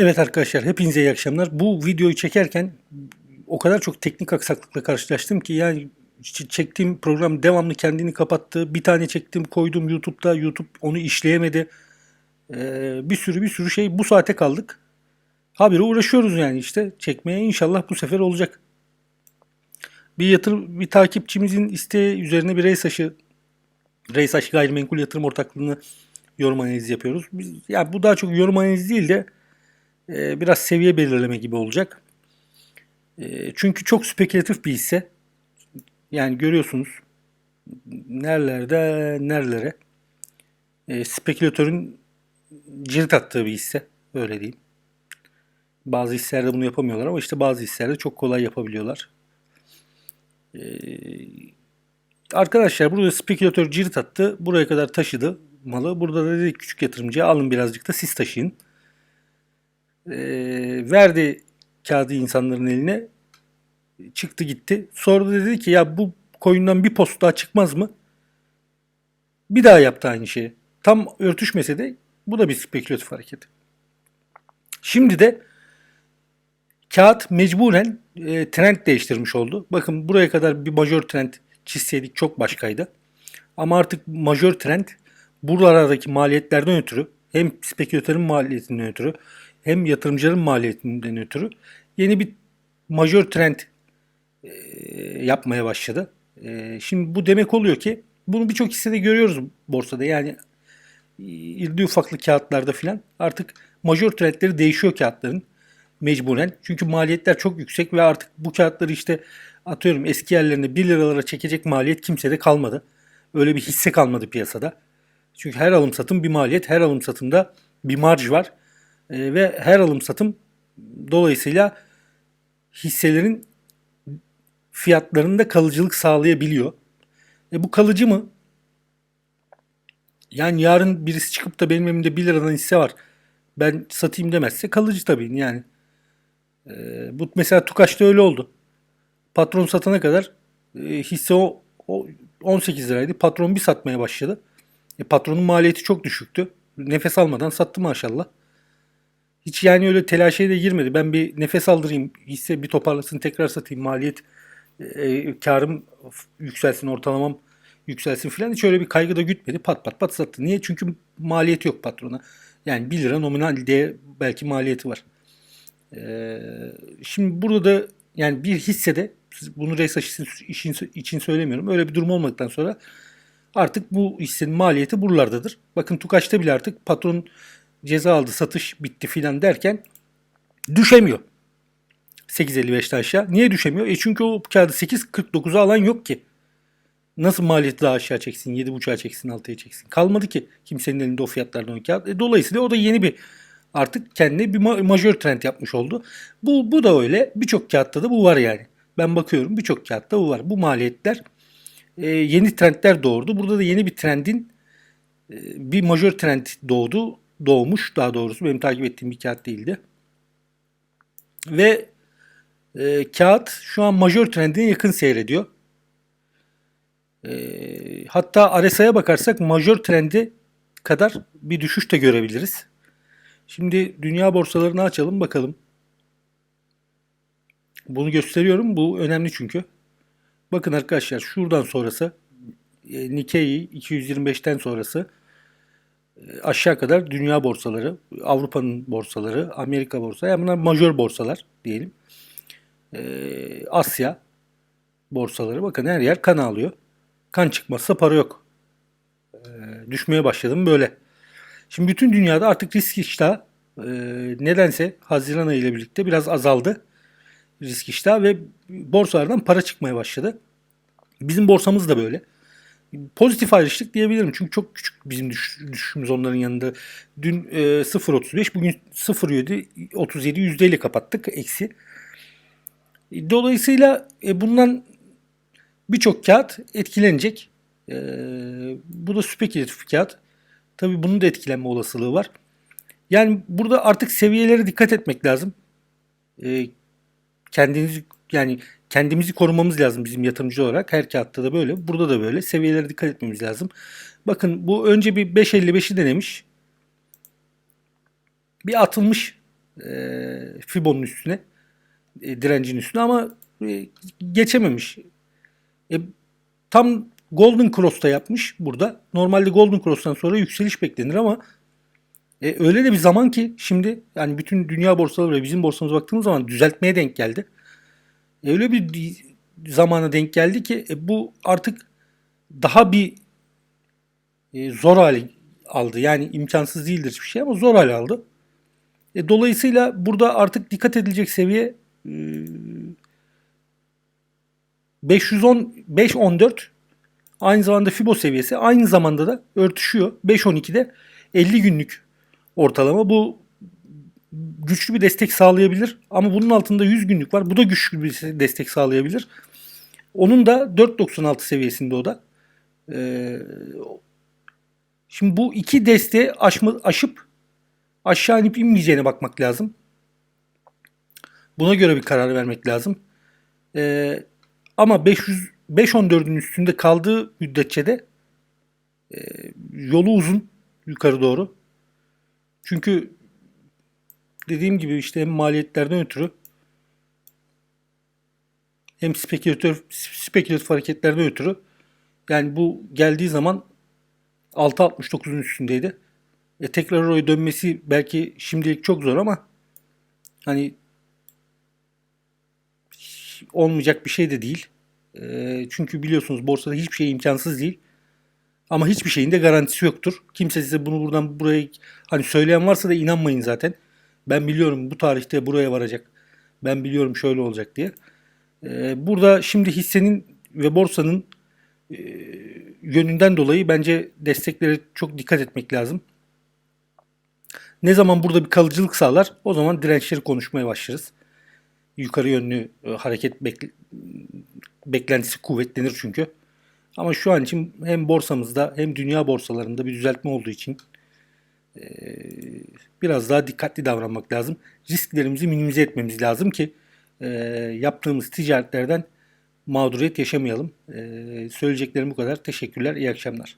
Evet arkadaşlar hepinize iyi akşamlar. Bu videoyu çekerken o kadar çok teknik aksaklıkla karşılaştım ki yani çektiğim program devamlı kendini kapattı. Bir tane çektim koydum YouTube'da YouTube onu işleyemedi. Ee, bir sürü bir sürü şey bu saate kaldık. Habire uğraşıyoruz yani işte çekmeye inşallah bu sefer olacak. Bir yatır bir takipçimizin isteği üzerine bir Reysaş'ı Reysaş Gayrimenkul Yatırım Ortaklığı'nı yorum analizi yapıyoruz. Biz, ya bu daha çok yorum analizi değil de e, biraz seviye belirleme gibi olacak. E, çünkü çok spekülatif bir hisse. Yani görüyorsunuz nerelerde nerelere e, spekülatörün cirit attığı bir hisse. Öyle diyeyim. Bazı hisselerde bunu yapamıyorlar ama işte bazı hisselerde çok kolay yapabiliyorlar. E, arkadaşlar burada spekülatör cirit attı. Buraya kadar taşıdı malı. Burada da dedi küçük yatırımcıya alın birazcık da siz taşıyın e, verdi kağıdı insanların eline çıktı gitti. Sonra dedi ki ya bu koyundan bir post daha çıkmaz mı? Bir daha yaptı aynı şeyi. Tam örtüşmese de bu da bir spekülatif hareket. Şimdi de kağıt mecburen e, trend değiştirmiş oldu. Bakın buraya kadar bir majör trend çizseydik çok başkaydı. Ama artık majör trend buralardaki maliyetlerden ötürü hem spekülatörün maliyetinden ötürü hem yatırımcıların maliyetinden ötürü yeni bir majör trend e, yapmaya başladı. E, şimdi bu demek oluyor ki bunu birçok hissede görüyoruz borsada. Yani irdi ufaklı kağıtlarda filan artık majör trendleri değişiyor kağıtların mecburen. Çünkü maliyetler çok yüksek ve artık bu kağıtları işte atıyorum eski yerlerinde 1 liralara çekecek maliyet kimsede kalmadı. Öyle bir hisse kalmadı piyasada. Çünkü her alım satım bir maliyet, her alım satımda bir marj var. E, ve her alım satım dolayısıyla hisselerin fiyatlarında kalıcılık sağlayabiliyor. E bu kalıcı mı? Yani yarın birisi çıkıp da benim elimde 1 liradan hisse var. Ben satayım demezse kalıcı tabii yani. E, bu mesela Tukaş'ta öyle oldu. Patron satana kadar e, hisse o, o 18 liraydı. Patron bir satmaya başladı. E, patronun maliyeti çok düşüktü. Nefes almadan sattı maşallah. Hiç yani öyle telaşeye de girmedi. Ben bir nefes aldırayım, hisse bir toparlasın, tekrar satayım, maliyet e, karım yükselsin, ortalamam yükselsin filan. Hiç öyle bir kaygı da gütmedi. Pat pat pat sattı. Niye? Çünkü maliyeti yok patrona. Yani 1 lira nominal diye belki maliyeti var. E, şimdi burada da yani bir hissede bunu Reysaş için, için söylemiyorum. Öyle bir durum olmadıktan sonra artık bu hissenin maliyeti buralardadır. Bakın Tukaş'ta bile artık patron ceza aldı, satış bitti filan derken düşemiyor. 8.55'te aşağı. Niye düşemiyor? E çünkü o kağıdı 8.49'a alan yok ki. Nasıl maliyeti daha aşağı çeksin, 7.5'a çeksin, 6'ya çeksin. Kalmadı ki kimsenin elinde o fiyatlardan o kağıt. E dolayısıyla o da yeni bir artık kendine bir ma- majör trend yapmış oldu. Bu, bu da öyle. Birçok kağıtta da bu var yani. Ben bakıyorum birçok kağıtta bu var. Bu maliyetler e, yeni trendler doğurdu. Burada da yeni bir trendin e, bir majör trend doğdu doğmuş daha doğrusu benim takip ettiğim bir kağıt değildi. Ve e, kağıt şu an majör trendine yakın seyrediyor. E, hatta RSI'ye bakarsak majör trendi kadar bir düşüş de görebiliriz. Şimdi dünya borsalarını açalım bakalım. Bunu gösteriyorum. Bu önemli çünkü. Bakın arkadaşlar şuradan sonrası e, Nikkei 225'ten sonrası aşağı kadar dünya borsaları, Avrupa'nın borsaları, Amerika borsaları, yani bunlar majör borsalar diyelim. Ee, Asya borsaları bakın her yer kan alıyor. Kan çıkmazsa para yok. Ee, düşmeye başladım böyle. Şimdi bütün dünyada artık risk iştahı e, nedense Haziran ayı ile birlikte biraz azaldı. Risk iştahı ve borsalardan para çıkmaya başladı. Bizim borsamız da böyle pozitif ayrıştık diyebilirim. Çünkü çok küçük bizim düş, düşüşümüz onların yanında. Dün e, 0.35 bugün 0.7 37 yüzdeyle kapattık eksi. E, dolayısıyla e, bundan birçok kağıt etkilenecek. E, bu da spekülatif kağıt. Tabii bunun da etkilenme olasılığı var. Yani burada artık seviyelere dikkat etmek lazım. E, kendinizi yani kendimizi korumamız lazım bizim yatırımcı olarak. Her kağıtta da böyle. Burada da böyle. Seviyelere dikkat etmemiz lazım. Bakın bu önce bir 5.55'i denemiş. Bir atılmış. e, Fibo'nun üstüne e, direncin üstüne ama e, geçememiş. E, tam Golden Cross'ta yapmış burada. Normalde Golden Cross'tan sonra yükseliş beklenir ama e, öyle de bir zaman ki şimdi yani bütün dünya borsaları ve bizim borsamıza baktığımız zaman düzeltmeye denk geldi. Öyle bir zamana denk geldi ki e, bu artık daha bir e, zor hale aldı. Yani imkansız değildir hiçbir şey ama zor hale aldı. E, dolayısıyla burada artık dikkat edilecek seviye e, 510 514 aynı zamanda Fibo seviyesi aynı zamanda da örtüşüyor. 512'de 50 günlük ortalama. Bu güçlü bir destek sağlayabilir ama bunun altında 100 günlük var. Bu da güçlü bir destek sağlayabilir. Onun da 4.96 seviyesinde o da. Ee, şimdi bu iki desteği aşma, aşıp aşağı inip inmeyeceğine bakmak lazım. Buna göre bir karar vermek lazım. Ee, ama 500 5.14'ün üstünde kaldığı müddetçe de e, yolu uzun yukarı doğru. Çünkü dediğim gibi işte hem maliyetlerden ötürü hem spekülatör spekülatif hareketlerden ötürü yani bu geldiği zaman 6.69'un üstündeydi. E tekrar oraya dönmesi belki şimdilik çok zor ama hani olmayacak bir şey de değil. E, çünkü biliyorsunuz borsada hiçbir şey imkansız değil. Ama hiçbir şeyin de garantisi yoktur. Kimse size bunu buradan buraya hani söyleyen varsa da inanmayın zaten. Ben biliyorum bu tarihte buraya varacak. Ben biliyorum şöyle olacak diye. Ee, burada şimdi hissenin ve borsanın e, yönünden dolayı bence desteklere çok dikkat etmek lazım. Ne zaman burada bir kalıcılık sağlar o zaman dirençleri konuşmaya başlarız. Yukarı yönlü e, hareket bekle- beklentisi kuvvetlenir çünkü. Ama şu an için hem borsamızda hem dünya borsalarında bir düzeltme olduğu için e, biraz daha dikkatli davranmak lazım. Risklerimizi minimize etmemiz lazım ki e, yaptığımız ticaretlerden mağduriyet yaşamayalım. E, söyleyeceklerim bu kadar. Teşekkürler, iyi akşamlar.